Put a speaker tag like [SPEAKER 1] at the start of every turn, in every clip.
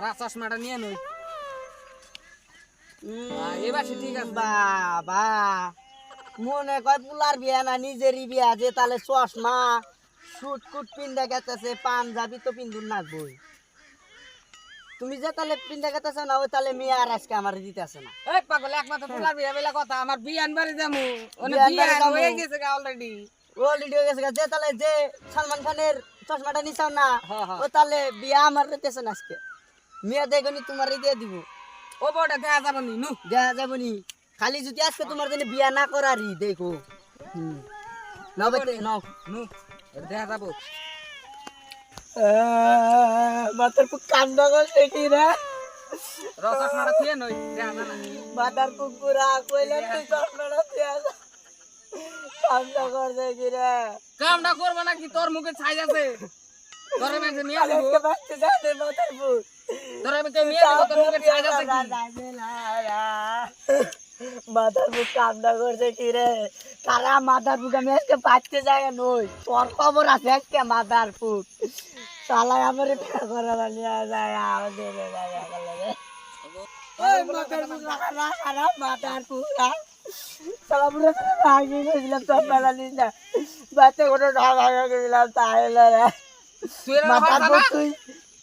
[SPEAKER 1] খারাপ চশমাটা নিয়ে নই এবার সে ঠিক আছে।
[SPEAKER 2] বাবা মনে কয় পুলার বিয়া না নিজেরই বিয়া যে তাহলে চশমা সুট কুট পিন্দা গেতেছে পাঞ্জাবি তো পিন্দুর নাচবই তুমি যে তাহলে পিন্দা গেতেছে না ওই তাহলে মেয়ে আর আজকে আমার দিতেছে না।
[SPEAKER 1] এই পাগল একমাত্র তোলার বিয়া বেলা কথা আমার বিয়ান বাড়ি যামু
[SPEAKER 2] বিয়ান যামু।
[SPEAKER 1] হয়ে গেছে অলরেডি
[SPEAKER 2] অলরেডি হয়ে গেছে যে তাহলে যে সালমান খানের চশমাটা নিছাও না
[SPEAKER 1] হ্যাঁ, হ্যাঁ।
[SPEAKER 2] ও তাহলে বিয়া আমার দিতেছে না আজকে। মেয়ে দেখনি তোমারই দিয়ে দিব।
[SPEAKER 1] ও বড়টা দেখা যাব নি নু
[SPEAKER 2] দেখা যাব নি খালি যদি আজকে তোমার জন্য বিয়া না করারই দেখো। নাও
[SPEAKER 1] নু দেখা যাব।
[SPEAKER 2] মাথার কান্দ করছে কি রে
[SPEAKER 1] র চশমাটা থিয়ে নই দেখা যায় না
[SPEAKER 2] মাথার কুকুরা কইলে তুই চশমাটা দিয়া যা। করছে কি রে।
[SPEAKER 1] কামটা করব নাকি? তোর মুখে ছাই আছে। তোর দিব
[SPEAKER 2] বাচ্চা মাথার
[SPEAKER 1] তোর আমি দিব তোর মুখে কি?
[SPEAKER 2] মাথার বুক কান্না করছে কি রে? তারা মাথার বুক আমি আজকে পাচ্ছে যায় নই। তোর খবর আছে আজকে মাথার বুক শালায় আমার বিয়ে করে যায় আমাদের মাথার বুক রাখা পুরো ভাঙি গেছিলাম তোর নিস না বাচ্চা কোনো ঢাকা গেছিলাম তাহলে
[SPEAKER 1] তুই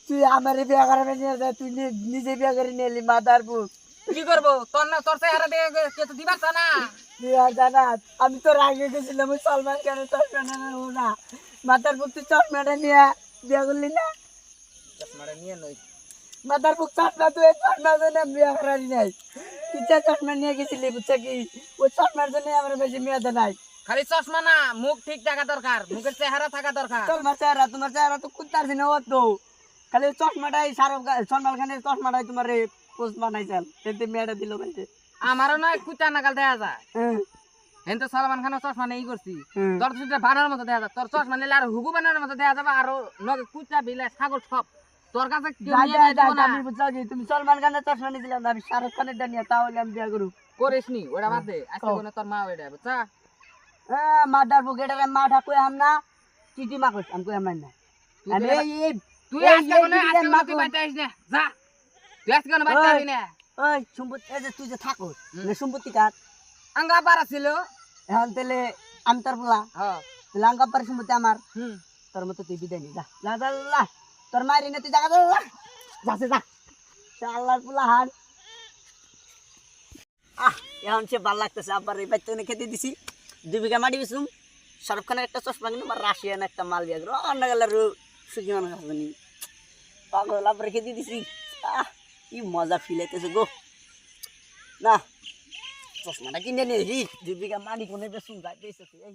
[SPEAKER 2] তুই আমার বিয়ে করাবে নিয়ে যা তুই নিজে বিয়ে করে নিয়ে এলি মাথার বুক
[SPEAKER 1] কি করব? তোর না তোর চেহারা কে তো দিবার চা না।
[SPEAKER 2] বিয়া জানাত আমি তো রাগে গেছিলাম ওই সলমান চশমাটা নেব না। মাথার বুক তুই চশমাটা নিয়ে বিয়ে করলি না?
[SPEAKER 1] চশমাটা নিয়ে নই।
[SPEAKER 2] মাথার বুক চশমা তুই জন্য বিয়ে করালি নাই। তুই যে চশমা নিয়ে গেছিলি বুঝছে কি? ওই চশমার জন্য আমার বেশি মেয়াদে নাই।
[SPEAKER 1] খালি চশমা না মুখ ঠিক থাকা দরকার মুখের চেহারা থাকা দরকার।
[SPEAKER 2] তোমার চেহারা তোমার চেহারা তো কুত্তার দিনে ও তো। খালি চশমাটাই সলমান খানের চশমাটাই তোমার পোস্ট এতে মেয়েটা দিল
[SPEAKER 1] আমারও নয় কুচা নাগাল দেখা যায়।
[SPEAKER 2] হ্যাঁ।
[SPEAKER 1] হেন তো সালমান খানের চশমা নেই করছি।
[SPEAKER 2] হুম।
[SPEAKER 1] তোর বানানোর মতো দেখা যায়। তোর চশমা নিলে আর হুগু বানানোর মতো দেখা যাবে আর নগে কুচা বিলে ছাগল সব। তোর কাছে।
[SPEAKER 2] আমি বুঝছ কি তুমি সলমান খানের চশমা না আমি শাহরুখ খানের নিয়ে তাহলে আমি বিয়ে করুক।
[SPEAKER 1] করিস নি ওটা বাদ দে। আজকে কোনো তোর মা ওইটা বুঝছা?
[SPEAKER 2] মাদার বুকেটারে মাঠা কই হাম না চিঠি মা কইছ আমি কই হাম না। আমি এই এই
[SPEAKER 1] তুই আজকে কোনো আজকে
[SPEAKER 2] মা কই-
[SPEAKER 1] বাইতে আইস না যা। তুই আজকে কোনো বাইতে
[SPEAKER 2] ওই।
[SPEAKER 1] না।
[SPEAKER 2] ওই সম্পত্তি এই যে তুই যে থাকো
[SPEAKER 1] হুম।
[SPEAKER 2] সম্পত্তি কার?
[SPEAKER 1] আঙ্গা পারা ছিল।
[SPEAKER 2] এখন তাহলে আমি তোর বলা
[SPEAKER 1] হ্যাঁ
[SPEAKER 2] তাহলে আঙ্কা পার সম্পত্তি আমার। তোর মতো তুই বিদায় নি যা। যা যা যা। তোর মায়ের না তুই জায়গা যাচ্ছে যা আল্লাহর পোলা হান আহ, এখন সে ভালো লাগতেছে আবার এই বাইতে খেতে দিছি। দুই বিঘা মাটি বেসুম শাহরুখ খানের একটা চশমা কিন্তু আমার রাশিয়ান একটা মাল বিয়া করো অন্য গেলার সুখী মানুষ নি পাগল আবার খেতে দিছি। আহ, কি মজা ফিল হইতেছে গো। না, চশমাটা কিনে নিয়ে দুই বিঘা মাটি কোনে বেসুম যাইতেছে এই